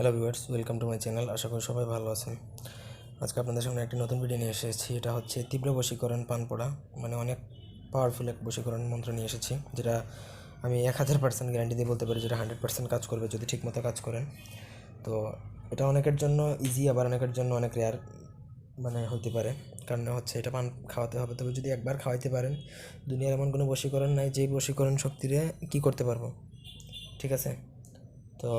Hello viewers welcome to my channel আশা করি সবাই ভালো আছেন। আজকে আপনাদের সামনে একটি নতুন ভিডিও নিয়ে এসেছি। এটা হচ্ছে তীব্র বশীকরণ পান পড়া মানে অনেক পাওয়ারফুল এক বশীকরণ মন্ত্র নিয়ে এসেছি, যেটা আমি এক হাজার পার্সেন্ট গ্যারান্টি দিয়ে বলতে পারি যেটা হান্ড্রেড পার্সেন্ট কাজ করবে যদি ঠিকমতো কাজ করেন। তো এটা অনেকের জন্য ইজি আবার অনেকের জন্য অনেক রেয়ার মানে হতে পারে। কারণ হচ্ছে এটা পান খাওয়াতে হবে। তবে যদি একবার খাওয়াইতে পারেন, দুনিয়ার এমন কোনো বশীকরণ নাই যেই বশীকরণ শক্তিরে কী করতে পারব? ঠিক আছে? তো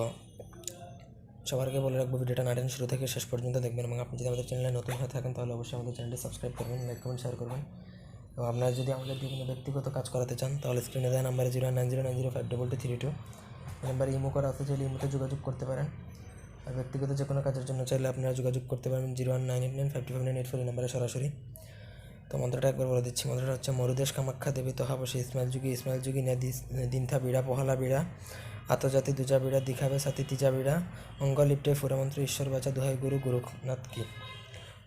সবার আগে বলে রাখব, ভিডিওটা নাটেন শুরু থেকে শেষ পর্যন্ত দেখবেন এবং আপনি যদি আমাদের চ্যানেলে নতুন হয়ে থাকেন, তাহলে অবশ্যই আমাদের চ্যানেলটি সাবস্ক্রাইব করবেন, লাইক, কমেন্ট শেয়ার করবেন। এবং আপনারা যদি আমাদের বিভিন্ন ব্যক্তিগত কাজ করাতে চান, তাহলে স্ক্রিনে দেওয়া নাম্বারে zero nine zero nine zero five double two three two নাম্বারে ইমো করা আছে, চাইলে ইমোতে যোগাযোগ করতে পারেন। আর ব্যক্তিগত যে কোনো কাজের জন্য চাইলে আপনারা যোগাযোগ করতে পারবেন zero one nine eight nine five two five nine eight four নাম্বারে সরাসরি। তো মন্ত্রটা একবার বলে দিচ্ছি, মন্ত্রটা হচ্ছে, মরুদেশ কামাখ্যা দেবী তহা বসে ইসমাইল যুগী ইসমাইল যুগী দিনথা বিড়া, পহালা বিড়া আতজাতি দুজা বিড়া দিখাবে সাথী তিজা বিড়া অঙ্গ লিপ্টে ফুরামন্ত্র ঈশ্বর বাচা, দোহাই গুরু গুরুনাথ কি?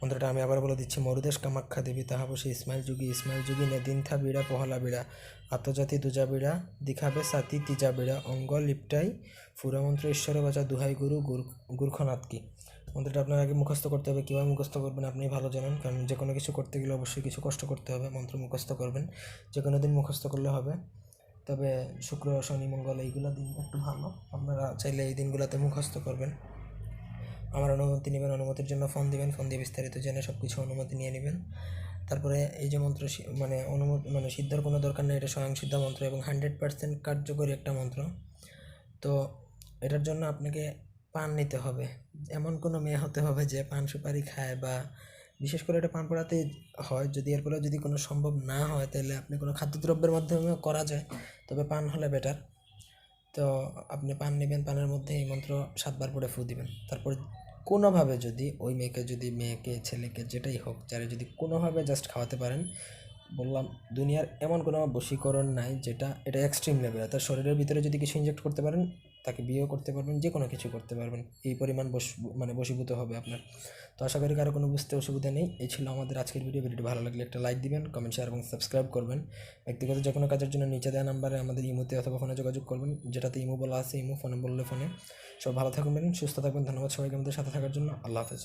মন্ত্রটা আমি আবার বলে দিচ্ছি, মরুদেশ কামাখ্যা দেবী, তাহা বসে ইসমাইল যুগী ইসমাইল যুগী নেদিনথা বিড়া, পহলা বিড়া। আতজাতি দুজা বিড়া দিখাবে সাথী তিজা বিড়া অঙ্গ লিপটাই ফুরামন্ত্র ঈশ্বর বাচা, দুহাই গুরু গুরুখনাথ কি? মন্ত্রটা আপনার আগে মুখস্থ করতে হবে, কীভাবে মুখস্থ করবেন আপনি ভালো জানেন, কারণ যে কোনো কিছু করতে গেলে অবশ্যই কিছু কষ্ট করতে হবে, মন্ত্র মুখস্থ করবেন, যে কোনো দিন মুখস্থ করলে হবে। তবে শুক্র, শনি, মঙ্গল এইগুলো দিন একটু ভালো। আপনারা চাইলে এই দিনগুলোতে মুখস্থ করবেন। আমার অনুমতি নেবেন, অনুমতির জন্য ফোন দিবেন, ফোন দিয়ে বিস্তারিত জেনে সব কিছু অনুমতি নিয়ে নেবেন। তারপরে এই যে মন্ত্র মানে অনুমতি মানে সিদ্ধার কোনো দরকার নেই, এটা স্বয়ং সিদ্ধ মন্ত্র এবং হান্ড্রেড পার্সেন্ট কার্যকরী একটা মন্ত্র। তো এটার জন্য আপনাকে পান নিতে হবে। এমন কোনো মেয়ে হতে হবে যে পান সুপারি খায় বা বিশেষ করে এটা পান পড়াতে হয়। যদি এরপরে যদি কোনো সম্ভব না হয়, তাহলে আপনি কোনো খাদ্যদ্রব্যের মাধ্যমেও করা যায়। তবে পান হলে বেটার তো আপনি পান নেবেন, পানের মধ্যে এই মন্ত্র সাতবার পরে ফু দিবেন। তারপর কোনোভাবে যদি ওই মেয়েকে, যদি মেয়েকে, ছেলেকে যেটাই হোক, যারা যদি কোনোভাবে জাস্ট খাওয়াতে পারেন বললাম, দুনিয়ার এমন কোনো বশীকরণ নাই যেটা, এটা এক্সট্রিম লেভেলে তার শরীরের ভিতরে যদি কিছু ইনজেক্ট করতে পারেন, তাকে বিয়েও করতে পারবেন যে কোনো কিছু করতে পারবেন। এই পরিমাণ বশ মানে বশীভূত হবে আপনার। তো আশা করি কারও কোনো বুঝতে অসুবিধা নেই। এই ছিল আমাদের আজকের ভিডিও ভিডিওটি ভালো লাগলে একটা লাইক দিবেন কমেন্ট শেয়ার এবং সাবস্ক্রাইব করবেন। ব্যক্তিগত যে কোনো কাজের জন্য নিচে দেওয়া নাম্বারে আমাদের ইমোতে অথবা ফোনে যোগাযোগ করবেন, যেটাতে ইমো বলা আছে, ইমো ফোনে বললে ফোনে সব ভালো থাকবেন, সুস্থ থাকবেন, ধন্যবাদ সবাইকে আমাদের সাথে থাকার জন্য। আল্লাহ হাফেজ।